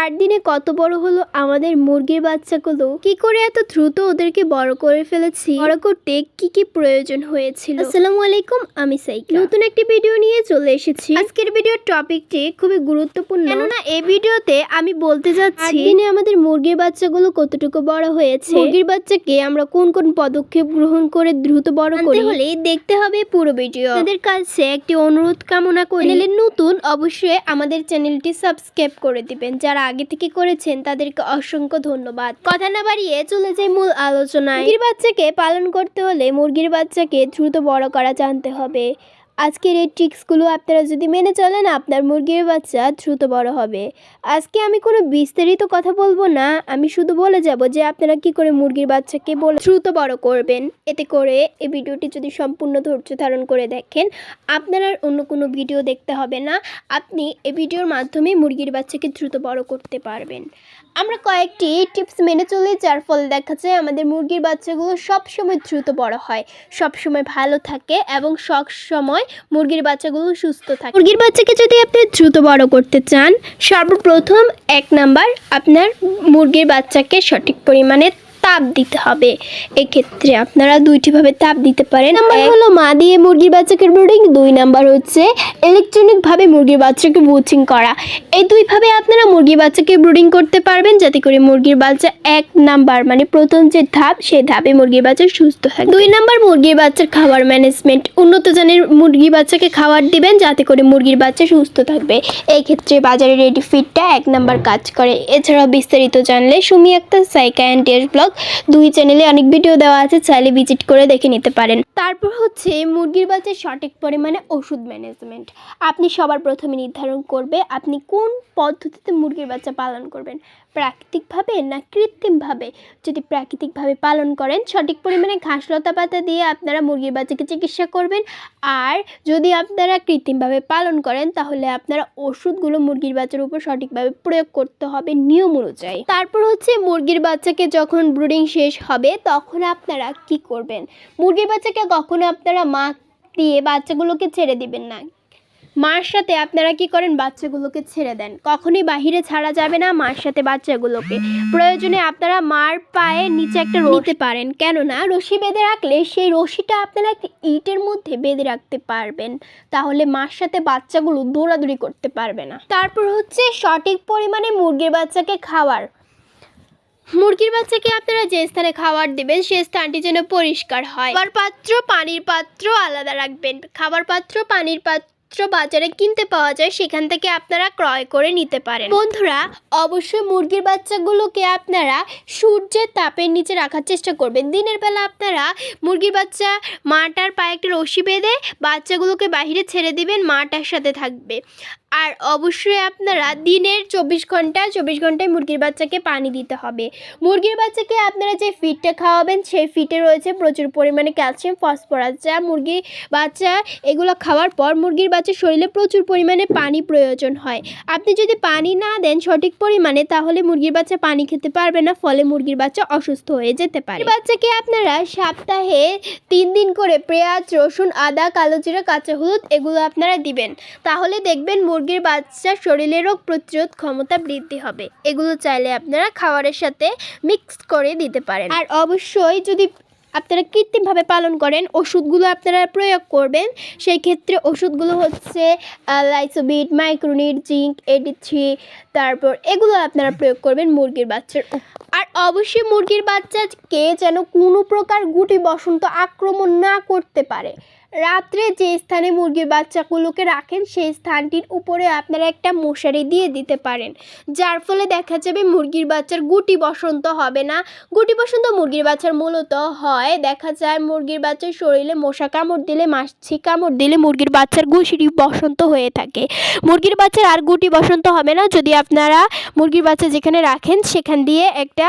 আট দিনে কত বড় হলো আমাদের মুরগির বাচ্চাগুলো? কি করে এত দ্রুত ওদেরকে বড় করে ফেলেছি? বড় করতে কি কি প্রয়োজন হয়েছিল? আসসালামু আলাইকুম আমি সাইকা। নতুন একটি ভিডিও নিয়ে চলে এসেছি। আজকের ভিডিওর টপিকটি খুবই গুরুত্বপূর্ণ। কেননা এই ভিডিওতে আমি বলতে যাচ্ছি দিনে আমাদের মুরগির বাচ্চাগুলো কতটুকু বড় হয়েছে? মুরগির বাচ্চাকে আমরা কোন কোন পদক্ষেপ গ্রহণ করে দ্রুত বড় করি? হলে দেখতে হবে পুরো ভিডিও। আপনাদের কাছে একটি অনুরোধ কামনা করি। নতুন অবশ্যই আমাদের চ্যানেলটি সাবস্ক্রাইব করে দিবেন। যারা আগে থেকে করেছেন তাদেরকে অসংখ্য ধন্যবাদ। কথা না বাড়িয়ে চলে যাই মূল আলোচনায়। মুরগির বাচ্চাকে পালন করতে হলে মুরগির বাচ্চাকে দ্রুত বড় করা জানতে হবে। আজকের এই ট্রিক্সগুলো আপনারা যদি মেনে চলেন, আপনার মুরগির বাচ্চা দ্রুত বড় হবে। আজকে আমি কোনো বিস্তারিত কথা বলব না, আমি শুধু বলে যাব যে আপনারা কি করে মুরগির বাচ্চাকে বলে দ্রুত বড় করবেন। এতে করে এই ভিডিওটি যদি সম্পূর্ণ ধৈর্য ধারণ করে দেখেন, আপনার আর অন্য কোনো ভিডিও দেখতে হবে না। আপনি এই ভিডিওর মাধ্যমে মুরগির বাচ্চাকে দ্রুত বড় করতে পারবেন। আমরা কয়েকটি টিপস মেনে চলি, যার ফলে দেখা যায় আমাদের মুরগির বাচ্চাগুলো সবসময় দ্রুত বড় হয়, সবসময় ভালো থাকে এবং সব সময় মুরগির বাচ্চাগুলো সুস্থ থাকে। মুরগির বাচ্চাকে যদি আপনি দ্রুত বড় করতে চান, সর্বপ্রথম এক নাম্বার আপনার মুরগির বাচ্চাকে সঠিক পরিমাণে তাপ দিতে হবে। এক্ষেত্রে আপনারা দুইটিভাবে তাপ দিতে পারেন। নাম্বার হলো মা দিয়ে মুরগির বাচ্চাকে ব্রুডিং দুই নাম্বার হচ্ছে ইলেকট্রনিকভাবে মুরগির বাচ্চাকে বুচিং করা। এই দুইভাবে আপনারা মুরগির বাচ্চাকে ব্রুডিং করতে পারবেন যাতে করে মুরগির বাচ্চা এক নাম্বার মানে প্রথম যে ধাপ সেই ধাপে মুরগির বাচ্চা সুস্থ থাকে। দুই নাম্বার মুরগির বাচ্চার খাবার ম্যানেজমেন্ট উন্নত জানের মুরগির বাচ্চাকে খাবার দিবেন যাতে করে মুরগির বাচ্চা সুস্থ থাকবে। এই ক্ষেত্রে বাজারে রেডি ফিডটা এক নাম্বার কাজ করে। এছাড়াও বিস্তারিত জানলে Sumi Akter Saika and taste blog, দুই চ্যানেলে অনেক ভিডিও দেওয়া আছে, চাইলে ভিজিট করে দেখে নিতে পারেন। তারপর হচ্ছে মুরগির বাচ্চার সঠিক পরিমাণে ওষুধ ম্যানেজমেন্ট আপনি সবার প্রথমে নির্ধারণ করবে আপনি কোন পদ্ধতিতে মুরগির বাচ্চা পালন করবেন। প্রাকৃতিকভাবে না কৃত্রিমভাবে? যদি প্রাকৃতিকভাবে পালন করেন, সঠিক পরিমাণে ঘাস লতা পাতা দিয়ে আপনারা মুরগির বাচ্চাকে চিকিৎসা করবেন। আর যদি আপনারা কৃত্রিমভাবে পালন করেন, তাহলে আপনারা ওষুধগুলো মুরগির বাচ্চার উপর সঠিকভাবে প্রয়োগ করতে হবে নিয়ম অনুযায়ী। তারপর হচ্ছে মুরগির বাচ্চাকে যখন ব্রুডিং শেষ হবে, তখন আপনারা কি করবেন? মুরগির বাচ্চাকে কখনো আপনারা মা দিয়ে বাচ্চাগুলোকে ছেড়ে দিবেন না। মার সাথে আপনারা কি করেন? বাচ্চাগুলোকে ছেড়ে দেন। কখনই বাহিরে ছাড়া যাবে না মার সাথে বাচ্চাগুলোকে। প্রয়োজনে আপনারা মার পায়ে নিচে একটা নিতে পারেন, কেননা রশি বেঁধে রাখলে সেই রশিটা আপনারা একটা ইটের মধ্যে বেঁধে রাখতে পারবেন। তাহলে মার সাথে বাচ্চাগুলো দৌড়াদৌড়ি করতে পারবে না। তারপর হচ্ছে সঠিক পরিমাণে মুরগির বাচ্চাকে খাওয়ার মুরগির বাচ্চাকে আপনারা যে স্থানে খাবার দিবেন সেই স্থানটি যেন পরিষ্কার হয়। খাবার পাত্র পানির পাত্র আলাদা রাখবেন। খাবার পাত্র পানির পাত্র বাজারে কিনতে পাওয়া যায়, সেখান থেকে আপনারা ক্রয় করে নিতে পারেন। বন্ধুরা, অবশ্যই মুরগির বাচ্চাগুলোকে আপনারা সূর্যের তাপের নিচে রাখার চেষ্টা করবেন। দিনের বেলা আপনারা মুরগির বাচ্চা মাটার পায়ে একটা রশি বেঁধে বাচ্চাগুলোকে বাইরে ছেড়ে দিবেন মাটার সাথে থাকবে। আর অবশ্যই আপনারা দিনের চব্বিশ ঘণ্টা, চব্বিশ ঘন্টায় মুরগির বাচ্চাকে পানি দিতে হবে। মুরগির বাচ্চাকে আপনারা যে ফিডটা খাওয়াবেন, সেই ফিটে রয়েছে প্রচুর পরিমাণে ক্যালসিয়াম, ফসফরাস। যা মুরগি বাচ্চা, এগুলো খাওয়ার পর মুরগির বাচ্চার শরীরে প্রচুর পরিমাণে পানি প্রয়োজন হয়। আপনি যদি পানি না দেন সঠিক পরিমাণে, তাহলে মুরগির বাচ্চা পানি খেতে পারবে না, ফলে মুরগির বাচ্চা অসুস্থ হয়ে যেতে পারে। বাচ্চাকে আপনারা সপ্তাহে তিন দিন করে পেঁয়াজ, রসুন, আদা, কালো জিরা, কাঁচা হলুদ এগুলো আপনারা দিবেন। তাহলে দেখবেন মুরগির বাচ্চার শরীরে রোগ প্রতিরোধ ক্ষমতা বৃদ্ধি হবে। এগুলো চাইলে আপনারা খাবারের সাথে মিক্স করে দিতে পারেন। আর অবশ্যই যদি আপনারা কৃত্রিমভাবে পালন করেন, ওষুধগুলো আপনারা প্রয়োগ করবেন। সেই ক্ষেত্রে ওষুধগুলো হচ্ছে লাইসোবিট মাইক্রোনিট জিঙ্ক এডি থ্রি তারপর এগুলো আপনারা প্রয়োগ করবেন মুরগির বাচ্চার আর অবশ্যই মুরগির বাচ্চাকে যেন কোনো প্রকার গুটি বসন্ত আক্রমণ না করতে পারে। রাত্রে যে স্থানে মুরগির বাচ্চাগুলোকে রাখেন, সেই স্থানটির উপরে আপনারা একটা মশারি দিয়ে দিতে পারেন। যার ফলে দেখা যাবে মুরগির বাচ্চার গুটি বসন্ত হবে না। গুটি বসন্ত মুরগির বাচ্চার মূলত হয়, দেখা যায় মুরগির বাচ্চার শরীরে মশা কামড় দিলে, মাছি কামড় দিলে মুরগির বাচ্চার গুটি বসন্ত হয়ে থাকে। মুরগির বাচ্চার আর গুটি বসন্ত হবে না, যদি আপনারা মুরগির বাচ্চা যেখানে রাখেন, সেখান দিয়ে একটা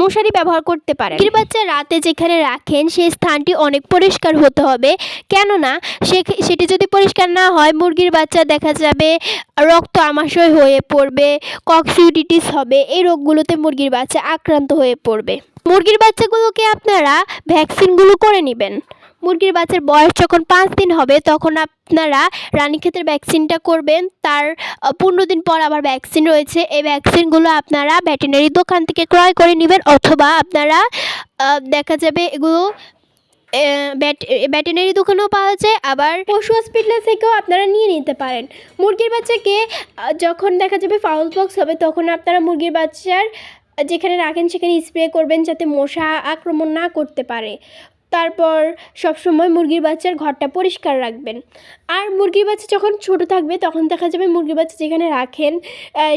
মশারি ব্যবহার করতে পারেন। মুরগির বাচ্চা রাতে যেখানে রাখেন, সেই স্থানটি অনেক পরিষ্কার হতে হবে। কেননা, সে সেটি যদি পরিষ্কার না হয়, মুরগির বাচ্চা দেখা যাবে, রক্ত আমাশয় হয়ে পড়বে কক্সিউটিটিস হবে, এই রোগগুলোতে মুরগির বাচ্চা আক্রান্ত হয়ে পড়বে। মুরগির বাচ্চাগুলোকে আপনারা ভ্যাকসিনগুলো করে নেবেন। মুরগির বাচ্চার বয়স যখন পাঁচ দিন হবে, তখন আপনারা রানীক্ষেতের ভ্যাকসিনটা করবেন। তার পনেরো দিন পর আবার ভ্যাকসিন রয়েছে। এই ভ্যাকসিনগুলো আপনারা ভেটেরিনারি দোকান থেকে ক্রয় করে নেবেন অথবা আপনারা দেখা যাবে এগুলো ভেটেরিনারি দোকানেও পাওয়া যায়, আবার পশু হসপিটাল থেকেও আপনারা নিয়ে নিতে পারেন। মুরগির বাচ্চাকে যখন দেখা যাবে ফাউল বক্স হবে, তখন আপনারা মুরগির বাচ্চার, যেখানে রাখেন সেখানে স্প্রে করবেন যাতে মশা আক্রমণ না করতে পারে। তারপর সবসময় মুরগির বাচ্চার ঘরটা পরিষ্কার রাখবেন। আর মুরগির বাচ্চা যখন ছোট থাকবে, তখন দেখা যাবে মুরগির বাচ্চা যেখানে রাখেন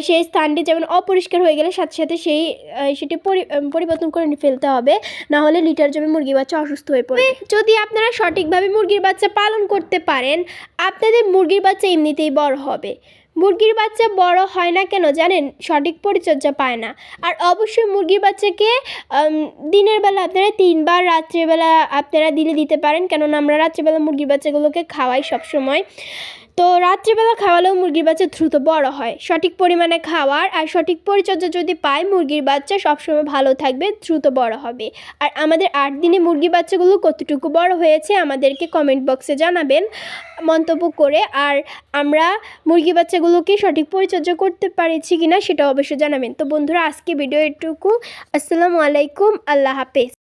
সেই স্থানটি যেমন অপরিষ্কার হয়ে গেলে সাথে সাথে সেই সেটি পরি- পরিবর্তন করে ফেলতে হবে। না হলে লিটার জমে মুরগির বাচ্চা অসুস্থ হয়ে পড়বে। যদি আপনারা সঠিকভাবে মুরগির বাচ্চা পালন করতে পারেন, আপনাদের মুরগির বাচ্চা এমনিতেই বড় হবে। মুরগির বাচ্চা বড় হয় না কেন জানেন? সঠিক পরিচর্যা পায় না। আর অবশ্যই মুরগির বাচ্চাকে দিনের বেলা আপনারা তিনবার, রাত্রেবেলা আপনারা দিলে দিতে পারেন। কেননা আমরা রাত্রেবেলা মুরগির বাচ্চাগুলোকে খাওয়াই সবসময়। তো রাত্রেবেলা খাওয়ালেও মুরগির বাচ্চা দ্রুত বড় হয়। সঠিক পরিমাণে খাওয়ার আর সঠিক পরিচর্যা যদি পায়, মুরগির বাচ্চা সবসময় ভালো থাকবে, দ্রুত বড় হবে। আর আমাদের আট দিনে মুরগির বাচ্চাগুলো কতটুকু বড় হয়েছে আমাদেরকে কমেন্ট বক্সে জানাবেন মন্তব্য করে। আর আমরা মুরগি বাচ্চাগুলোকে সঠিক পরিচর্যা করতে পারছি কিনা সেটা অবশ্যই জানাবেন। তো বন্ধুরা, আজকে ভিডিও এটুকু। আসসালামু আলাইকুম, আল্লাহ হাফেজ।